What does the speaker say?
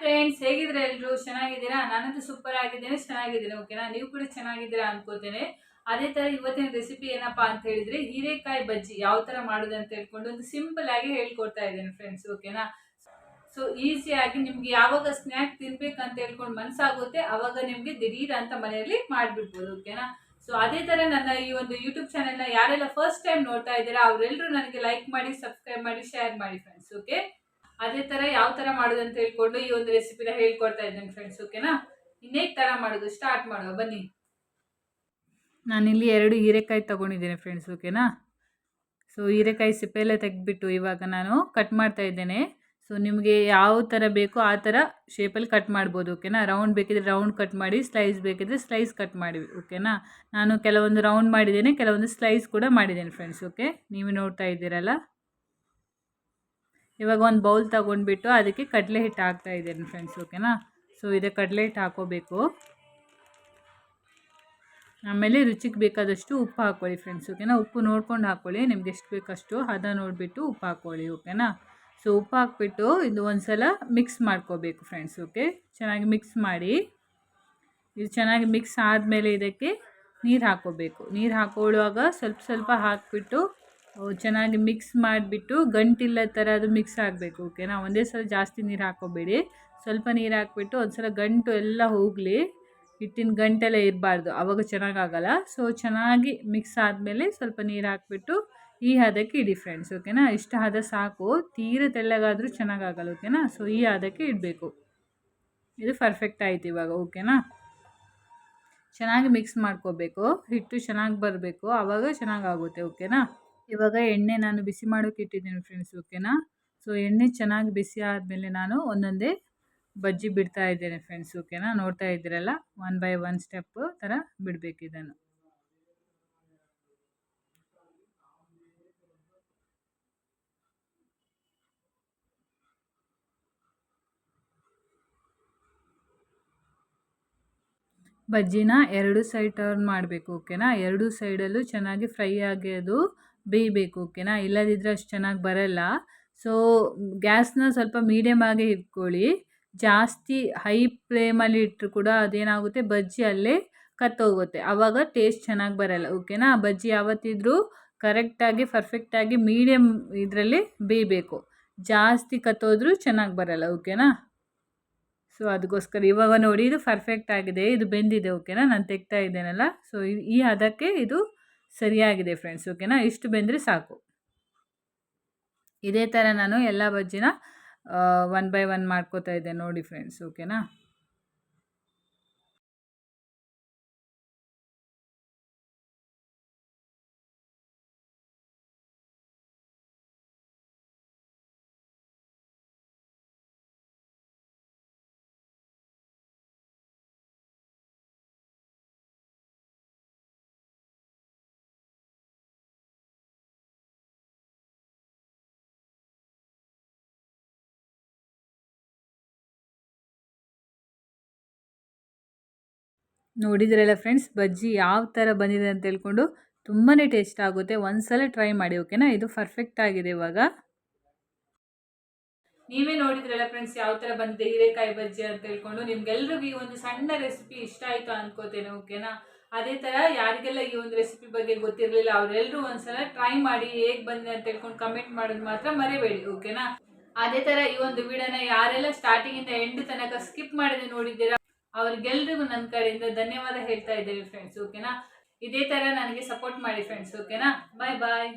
Friends ಹೇಗಿದ್ರೆ ಎಲ್ರು? ಚೆನ್ನಾಗಿದ್ದೀರಾ? ನಾನಂತೂ ಸೂಪರ್ ಆಗಿದ್ದೇನೆ, ಚೆನ್ನಾಗಿದ್ದೀನಿ ಓಕೆನಾ ನೀವು ಕೂಡ ಚೆನ್ನಾಗಿದ್ದೀರಾ ಅನ್ಕೋತೇನೆ. ಅದೇ ತರ ಇವತ್ತಿನ ರೆಸಿಪಿ ಏನಪ್ಪಾ ಅಂತ ಹೇಳಿದ್ರೆ, ಹೀರೆಕಾಯಿ ಬಜ್ಜಿ ಯಾವ ತರ ಮಾಡೋದು ಅಂತ ಹೇಳ್ಕೊಂಡು ಒಂದು ಸಿಂಪಲ್ ಆಗಿ ಹೇಳ್ಕೊಡ್ತಾ ಇದ್ದೇನೆ ಫ್ರೆಂಡ್ಸ್ ಓಕೆನಾ ಸೊ ಆಗಿ ನಿಮ್ಗೆ ಯಾವಾಗ ಸ್ನ್ಯಾಕ್ ಅಂತ ಹೇಳ್ಕೊಂಡು ಮನ್ಸಾಗುತ್ತೆ, ಅವಾಗ ನಿಮ್ಗೆ ದಿಢೀರ್ ಅಂತ ಮನೆಯಲ್ಲಿ ಮಾಡ್ಬಿಡ್ಬೋದು ಓಕೆನಾ ಸೊ ಅದೇ ತರ ನನ್ನ ಈ ಒಂದು ಯೂಟ್ಯೂಬ್ ಚಾನೆಲ್ನ ಯಾರೆಲ್ಲ ಫಸ್ಟ್ ಟೈಮ್ ನೋಡ್ತಾ ಇದ್ದೀರಾ ಅವರೆಲ್ಲರೂ ನನಗೆ ಲೈಕ್ ಮಾಡಿ ಸಬ್ಸ್ಕ್ರೈಬ್ ಮಾಡಿ ಶೇರ್ ಮಾಡಿ ಫ್ರೆಂಡ್ಸ್ ಓಕೆ ಅದೇ ತರ ಯಾವ ತರ ಮಾಡುದು ಅಂತ ಹೇಳ್ಕೊಂಡು ಈ ಒಂದು ರೆಸಿಪಿನ ಹೇಳ್ಕೊಡ್ತಾ ಇದ್ದೇನೆ ಫ್ರೆಂಡ್ಸ್ ಓಕೆನಾ ಇನ್ನೇಕ್ ತರ ಮಾಡೋದು ಸ್ಟಾರ್ಟ್ ಮಾಡುವ, ಬನ್ನಿ. ನಾನಿಲ್ಲಿ ಎರಡು ಹೀರೆಕಾಯಿ ತಗೊಂಡಿದ್ದೀನಿ ಫ್ರೆಂಡ್ಸ್ ಓಕೆನಾ ಸೊ ಹೀರೆಕಾಯಿ ಸಿಪ್ಪೆಲ್ಲ ತೆಗೆದ್ಬಿಟ್ಟು ಇವಾಗ ನಾನು ಕಟ್ ಮಾಡ್ತಾ ಇದ್ದೇನೆ. ಸೊ ನಿಮಗೆ ಯಾವ ಥರ ಬೇಕೋ ಆ ಥರ ಶೇಪಲ್ಲಿ ಕಟ್ ಮಾಡ್ಬೋದು ಓಕೆನಾ ರೌಂಡ್ ಬೇಕಿದ್ರೆ ರೌಂಡ್ ಕಟ್ ಮಾಡಿ ಸ್ಲೈಸ್ ಬೇಕಿದ್ರೆ ಸ್ಲೈಸ್ ಕಟ್ ಮಾಡಿ ಓಕೆನಾ ನಾನು ಕೆಲವೊಂದು ರೌಂಡ್ ಮಾಡಿದ್ದೇನೆ, ಕೆಲವೊಂದು ಸ್ಲೈಸ್ ಕೂಡ ಮಾಡಿದ್ದೇನೆ ಫ್ರೆಂಡ್ಸ್ ಓಕೆ ನೀವು ನೋಡ್ತಾ ಇದ್ದೀರಲ್ಲ? ಇವಾಗ ಒಂದು ಬೌಲ್ ತಗೊಂಡ್ಬಿಟ್ಟು ಅದಕ್ಕೆ ಕಡಲೆ ಹಿಟ್ಟು ಹಾಕ್ತಾ ಇದ್ದೀನಿ ಫ್ರೆಂಡ್ಸ್ ಓಕೆನಾ ಸೊ ಇದೆ ಕಡಲೆ ಹಿಟ್ಟು ಹಾಕೋಬೇಕು. ಆಮೇಲೆ ರುಚಿಗೆ ಬೇಕಾದಷ್ಟು ಉಪ್ಪು ಹಾಕ್ಕೊಳ್ಳಿ ಫ್ರೆಂಡ್ಸ್ ಓಕೆನಾ ಉಪ್ಪು ನೋಡ್ಕೊಂಡು ಹಾಕ್ಕೊಳ್ಳಿ ನಿಮ್ಗೆ ಎಷ್ಟು ಬೇಕಷ್ಟು ಹದ ನೋಡಿಬಿಟ್ಟು ಉಪ್ಪು ಹಾಕ್ಕೊಳ್ಳಿ ಓಕೆನಾ ಸೊ ಉಪ್ಪು ಹಾಕ್ಬಿಟ್ಟು ಇದು ಒಂದು ಸಲ ಮಿಕ್ಸ್ ಮಾಡ್ಕೋಬೇಕು ಫ್ರೆಂಡ್ಸ್ ಓಕೆ ಚೆನ್ನಾಗಿ ಮಿಕ್ಸ್ ಮಾಡಿ. ಇದು ಚೆನ್ನಾಗಿ ಮಿಕ್ಸ್ ಆದಮೇಲೆ ಇದಕ್ಕೆ ನೀರು ಹಾಕ್ಕೋಬೇಕು ನೀರು ಹಾಕೊಳ್ಳುವಾಗ ಸ್ವಲ್ಪ ಸ್ವಲ್ಪ ಹಾಕಿಬಿಟ್ಟು ಚೆನ್ನಾಗಿ ಮಿಕ್ಸ್ ಮಾಡಿಬಿಟ್ಟು ಗಂಟಿಲ್ಲ ಥರ ಅದು ಮಿಕ್ಸ್ ಆಗಬೇಕು ಓಕೆನಾ ಒಂದೇ ಸಲ ಜಾಸ್ತಿ ನೀರು ಹಾಕೋಬೇಡಿ. ಸ್ವಲ್ಪ ನೀರು ಹಾಕ್ಬಿಟ್ಟು ಒಂದು ಸಲ ಗಂಟು ಎಲ್ಲ ಹೋಗಲಿ. ಹಿಟ್ಟಿನ ಗಂಟೆಲ್ಲ ಇರಬಾರ್ದು ಆವಾಗ ಚೆನ್ನಾಗಾಗಲ್ಲ. ಸೊ ಚೆನ್ನಾಗಿ ಮಿಕ್ಸ್ ಆದಮೇಲೆ ಸ್ವಲ್ಪ ನೀರು ಹಾಕ್ಬಿಟ್ಟು ಈ ಹದಕ್ಕೆ ಇಡಿ ಫ್ರೆಂಡ್ಸ್ ಓಕೆನಾ ಇಷ್ಟು ಹದ ಸಾಕು. ತೀರ ತೆಳ್ಳಗಾದರೂ ಚೆನ್ನಾಗಾಗಲ್ಲ ಓಕೆನಾ ಸೊ ಈ ಹದಕ್ಕೆ ಇಡಬೇಕು. ಇದು ಪರ್ಫೆಕ್ಟ್ ಆಯ್ತು ಇವಾಗ ಓಕೆನಾ ಚೆನ್ನಾಗಿ ಮಿಕ್ಸ್ ಮಾಡ್ಕೋಬೇಕು. ಹಿಟ್ಟು ಚೆನ್ನಾಗಿ ಬರಬೇಕು ಆವಾಗ ಚೆನ್ನಾಗಾಗುತ್ತೆ ಓಕೆನಾ ಇವಾಗ ಎಣ್ಣೆ ನಾನು ಬಿಸಿ ಮಾಡೋಕೆ ಇಟ್ಟಿದ್ದೀನಿ ಫ್ರೆಂಡ್ಸ್ ಓಕೆನಾ ಸೊ ಎಣ್ಣೆ ಚೆನ್ನಾಗಿ ಬಿಸಿ ಆದಮೇಲೆ ನಾನು ಒಂದೊಂದೇ ಬಜ್ಜಿ ಬಿಡ್ತಾ ಇದ್ದೇನೆ ಫ್ರೆಂಡ್ಸ್ ಓಕೆನಾ ನೋಡ್ತಾ ಇದ್ದೀರಲ್ಲ? ಒನ್ ಬೈ ಒನ್ ಸ್ಟೆಪ್ ಥರ ಬಿಡಬೇಕಿದ್ದಾನು ಬಜ್ಜಿನ ಎರಡು ಸೈಡ್ ಟರ್ನ್ ಮಾಡಬೇಕು ಓಕೆನಾ ಎರಡು ಸೈಡಲ್ಲೂ ಚೆನ್ನಾಗಿ ಫ್ರೈ ಆಗಿ ಅದು ಬೇಯಬೇಕು, ಓಕೆನಾ? ಇಲ್ಲದಿದ್ದರೆ ಅಷ್ಟು ಚೆನ್ನಾಗಿ ಬರಲ್ಲ. ಸೊ ಗ್ಯಾಸ್ನ ಸ್ವಲ್ಪ ಮೀಡಿಯಮ್ ಆಗಿ ಇಟ್ಕೊಳ್ಳಿ. ಜಾಸ್ತಿ ಹೈ ಫ್ಲೇಮಲ್ಲಿ ಇಟ್ಟರು ಕೂಡ ಅದೇನಾಗುತ್ತೆ? ಬಜ್ಜಿ ಅಲ್ಲೇ ಕತ್ತೋಗುತ್ತೆ. ಆವಾಗ ಟೇಸ್ಟ್ ಚೆನ್ನಾಗಿ ಬರಲ್ಲ, ಓಕೆನಾ? ಬಜ್ಜಿ ಯಾವತ್ತಿದ್ರೂ ಕರೆಕ್ಟಾಗಿ ಪರ್ಫೆಕ್ಟಾಗಿ ಮೀಡಿಯಮ್ ಇದರಲ್ಲಿ ಬೇಯಬೇಕು. ಜಾಸ್ತಿ ಕತ್ತೋದ್ರೂ ಚೆನ್ನಾಗಿ ಬರಲ್ಲ, ಓಕೆನಾ? ಸೊ ಅದಕ್ಕೋಸ್ಕರ ಇವಾಗ ನೋಡಿ, ಇದು ಪರ್ಫೆಕ್ಟ್ ಆಗಿದೆ. ಇದು ಬೆಂದಿದೆ, ಓಕೆನಾ? ನಾನು ತೆಗ್ತಾ ಇದ್ದೇನಲ್ಲ? ಸೊ ಈ ಅದಕ್ಕೆ ಇದು ಸರಿಯಾಗಿದೆ ಫ್ರೆಂಡ್ಸ್ ಓಕೆನಾ ಇಷ್ಟು ಬೆಂದರೆ ಸಾಕು. ಇದೇ ಥರ ನಾನು ಎಲ್ಲ ಬಜ್ಜಿನ ಒನ್ ಬೈ ಒನ್ ಮಾಡ್ಕೋತಾ ಇದ್ದೆ ನೋಡಿ ಫ್ರೆಂಡ್ಸ್ ಓಕೆನಾ ನೋಡಿದ್ರಲ್ಲ ಫ್ರೆಂಡ್ಸ್ ಬಜ್ಜಿ ಯಾವ ಥರ ಬಂದಿದೆ ಅಂತ ಹೇಳ್ಕೊಂಡು ತುಂಬಾ ಟೇಸ್ಟ್ ಆಗುತ್ತೆ. ಒಂದ್ಸಲ ಟ್ರೈ ಮಾಡಿ ಓಕೆನಾ ಇದು ಪರ್ಫೆಕ್ಟ್ ಆಗಿದೆ ಇವಾಗ. ನೀವೇ ನೋಡಿದ್ರಲ್ಲ ಫ್ರೆಂಡ್ಸ್ ಯಾವ ಥರ ಬಂದಿದೆ ಹೀರೆಕಾಯಿ ಬಜ್ಜಿ ಅಂತ ಹೇಳ್ಕೊಂಡು ನಿಮ್ಗೆಲ್ರಿಗೂ ಈ ಒಂದು ಸಣ್ಣ ರೆಸಿಪಿ ಇಷ್ಟ ಆಯಿತು ಅನ್ಕೋತೇನೆ ಓಕೆನಾ ಅದೇ ಥರ ಯಾರಿಗೆಲ್ಲ ಈ ಒಂದು ರೆಸಿಪಿ ಬಗ್ಗೆ ಗೊತ್ತಿರಲಿಲ್ಲ ಅವರೆಲ್ಲರೂ ಒಂದ್ಸಲ ಟ್ರೈ ಮಾಡಿ ಹೇಗೆ ಬಂದಿದೆ ಅಂತ ಹೇಳ್ಕೊಂಡು ಕಮೆಂಟ್ ಮಾಡೋದು ಮಾತ್ರ ಮರಿಬೇಡಿ ಓಕೆನಾ ಅದೇ ಥರ ಈ ಒಂದು ವಿಡಿಯೋನ ಯಾರೆಲ್ಲ ಸ್ಟಾರ್ಟಿಂಗಿಂದ ಎಂಡ್ ತನಕ ಸ್ಕಿಪ್ ಮಾಡಿದೆ ನೋಡಿದ್ದೀರಾ? ಅವ್ರಿಗೆಲ್ರಿಗೂ ನನ್ನ ಕಡೆಯಿಂದ ಧನ್ಯವಾದ ಹೇಳ್ತಾ ಇದ್ದೇವೆ ಫ್ರೆಂಡ್ಸ್ ಓಕೆನಾ ಇದೇ ಥರ ನನಗೆ ಸಪೋರ್ಟ್ ಮಾಡಿ ಫ್ರೆಂಡ್ಸ್ ಓಕೆನಾ ಬಾಯ್ ಬಾಯ್